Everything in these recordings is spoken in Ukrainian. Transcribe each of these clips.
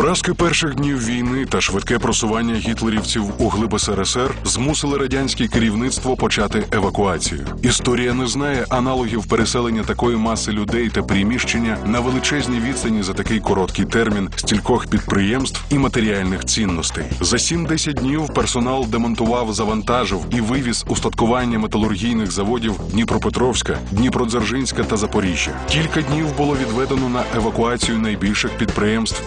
Поразки перших днів війни та швидке просування гітлерівців у глиб СРСР змусили радянське керівництво почати евакуацію. Історія не знає аналогів переселення такої маси людей та приміщення на величезній відстані за такий короткий термін стількох підприємств і матеріальних цінностей. За 7-10 днів персонал демонтував, завантажив і вивіз устаткування металургійних заводів Дніпропетровська, Дніпродзержинська та Запоріжжя. Кілька днів було відведено на евакуацію найбільших підприємств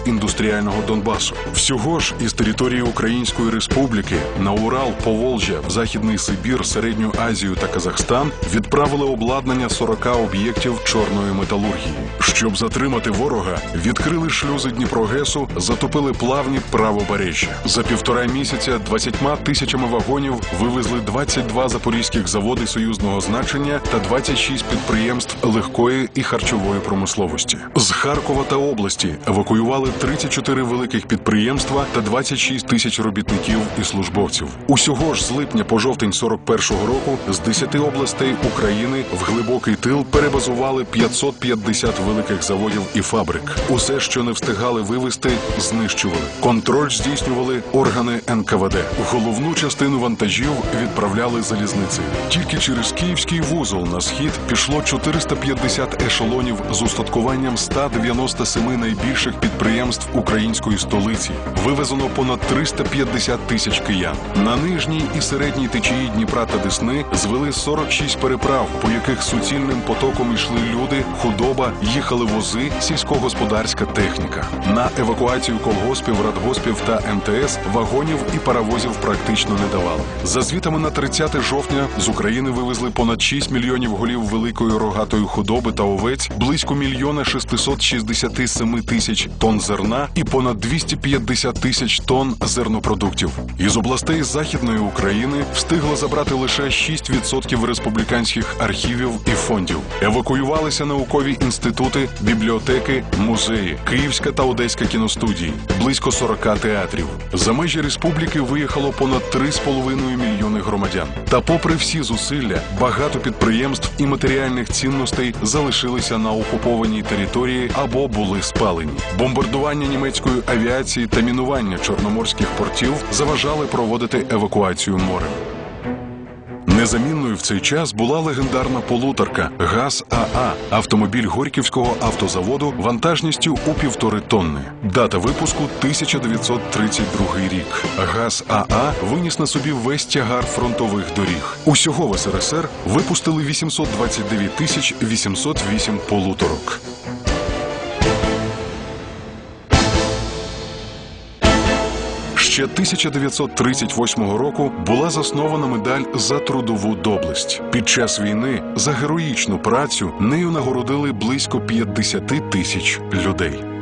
індустріального Донбасу. Всього ж із території Української Республіки на Урал, Поволжя, в Західний Сибір, Середню Азію та Казахстан відправили обладнання 40 об'єктів чорної металургії. Щоб затримати ворога, відкрили шлюзи Дніпрогесу, затопили плавні правобережжя. За півтора місяця 20 тисячами вагонів вивезли 22 запорізьких заводи союзного значення та 26 підприємств легкої і харчової промисловості. З Харкова та області евакуювали 34 великих підприємства та 26 тисяч робітників і службовців. Усього ж з липня по жовтень 41-го року з 10 областей України в глибокий тил перебазували 550 великих заводів і фабрик. Усе, що не встигали вивезти, знищували. Контроль здійснювали органи НКВД. Головну частину вантажів відправляли залізницею. Тільки через Київський вузол на схід пішло 450 ешелонів з устаткуванням 197 найбільших підприємств української столиці. Вивезено понад 350 тисяч киян. На нижній і середній течії Дніпра та Десни звели 46 переправ, по яких суцільним потоком йшли люди, худоба, їхали вози, сільськогосподарська техніка. На евакуацію колгоспів, радгоспів та МТС вагонів і паровозів практично не давали. За звітами на 30 жовтня з України вивезли понад 6 мільйонів голів великої рогатої худоби та овець, близько мільйона 667 тисяч тонн зерна і понад 250 тисяч тонн зернопродуктів. Із областей Західної України встигло забрати лише 6% республіканських архівів і фондів. Евакуювалися наукові інститути, бібліотеки, музеї, Київська та Одеська кіностудії, близько 40 театрів. За межі республіки виїхало понад 3,5 мільйони громадян. Та, попри всі зусилля, багато підприємств і матеріальних цінностей залишилися на окупованій території або були спалені. Бомбардування німецької авіації та мінування чорноморських портів заважали проводити евакуацію морем. Незамінною в цей час була легендарна полуторка ГАЗ АА автомобіль Горьківського автозаводу вантажністю у півтори тонни. Дата випуску 1932 рік. ГАЗ АА виніс на собі весь тягар фронтових доріг. Усього в СРСР випустили 829 тисяч 808 полуторок. Ще 1938 року була заснована медаль за трудову доблесть. Під час війни за героїчну працю нею нагородили близько 50 тисяч людей.